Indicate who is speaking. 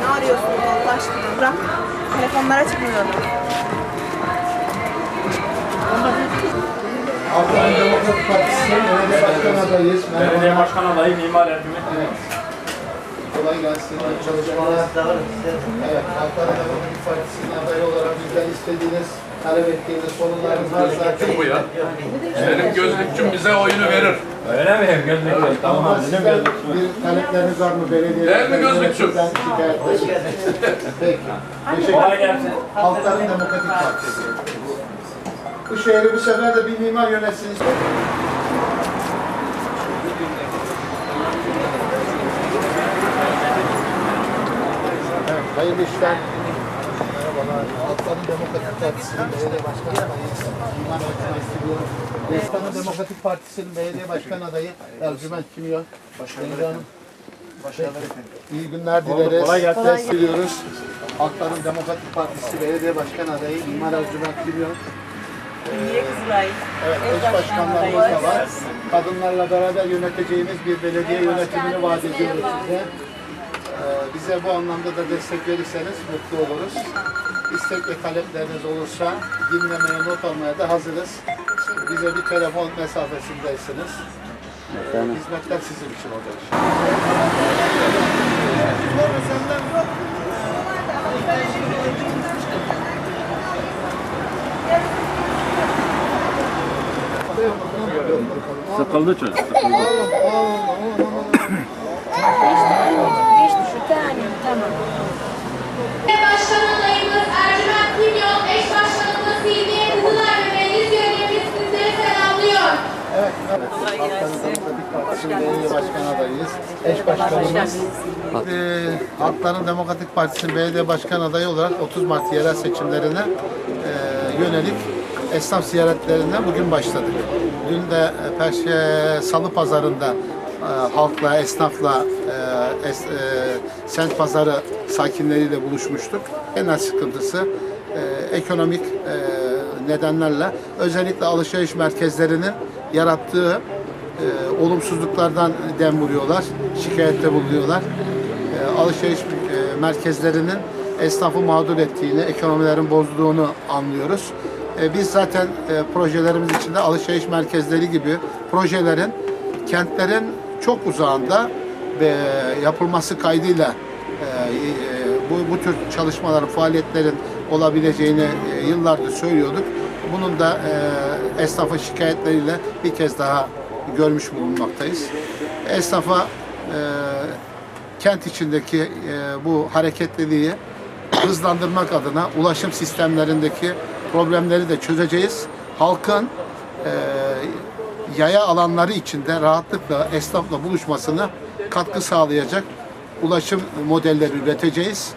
Speaker 1: Ne arıyorsun Allah aşkına? Bırak. Telefonlara çıkmıyor.
Speaker 2: Halkların Demokratik Partisi belediye başkan adayıyız.
Speaker 3: Belediye
Speaker 2: Merhaba.
Speaker 3: başkan adayı Mimar Ercüment.
Speaker 2: Evet. Kolay gelsin. Çalışmalar. Evet. Halkların Demokratik Partisi'nin adayı olarak bizden istediğiniz, talep ettiğiniz konularınız varsa
Speaker 4: bu ya. Benim gözlükçüm bize oyunu verir.
Speaker 3: Öyle mi? Gözlük
Speaker 2: ama
Speaker 3: Tamam.
Speaker 2: sizden bir talepleriniz var mı belediye?
Speaker 4: Değil mi gözlükçüm?
Speaker 2: Ben şikayetlerim. Peki. Teşekkür
Speaker 3: Kolay
Speaker 2: ederim.
Speaker 3: gelsin.
Speaker 2: Halkların Demokratik Partisi. Bu şehri bu sefer de bir mimar yönetsin. Evet, hayırlı işler. Halkların Demokratik Partisi'nin belediye başkan adayı. Halkların Demokratik Partisi'nin belediye başkan adayı Ercüment Kimyo. Başarılar efendim. İyi günler dileriz.
Speaker 3: kolay gelsin.
Speaker 2: Test ediyoruz. Halkların Demokratik Partisi Belediye Başkan adayı Mimar Ercüment Kimyo.
Speaker 1: Niye Kızılay?
Speaker 2: Evet, eş başkanlarımız da var. Kadınlarla beraber yöneteceğimiz bir belediye yönetimini vaat ediyoruz size. Ee, bize bu anlamda da destek verirseniz mutlu oluruz. İstek ve talepleriniz olursa dinlemeye, not almaya da hazırız. Bize bir telefon mesafesindeysiniz. Hizmetler sizin için olacak.
Speaker 3: Sıkıldı çocuk. Sıkıldı.
Speaker 5: Başkan adayımız Ercüment Kimyon, eş başkanımız Silviye Kızılay ve meclis üyelerimiz sizleri selamlıyor.
Speaker 2: Evet, evet. Demokratik Partisi'nin belediye başkan adayıyız. Eş başkanımız. Ee, Halkların Demokratik Partisi'nin belediye başkan adayı olarak 30 Mart yerel seçimlerine e, yönelik esnaf ziyaretlerine bugün başladık. Dün de e, Perşe Salı Pazarı'nda e, halkla, esnafla, e, es, e, sent pazarı sakinleriyle buluşmuştuk. Genel sıkıntısı e, ekonomik e, nedenlerle özellikle alışveriş merkezlerinin yarattığı e, olumsuzluklardan dem vuruyorlar, şikayette bulunuyorlar. E, alışveriş e, merkezlerinin esnafı mağdur ettiğini, ekonomilerin bozduğunu anlıyoruz. E, biz zaten e, projelerimiz içinde alışveriş merkezleri gibi projelerin kentlerin çok uzağında ve yapılması kaydıyla e, e, bu, bu tür çalışmaların, faaliyetlerin olabileceğini e, yıllardır söylüyorduk. Bunun da e, esnafın şikayetleriyle bir kez daha görmüş bulunmaktayız. Esnafa e, kent içindeki e, bu hareketliliği hızlandırmak adına ulaşım sistemlerindeki problemleri de çözeceğiz. Halkın e, yaya alanları içinde rahatlıkla esnafla buluşmasına katkı sağlayacak ulaşım modelleri üreteceğiz.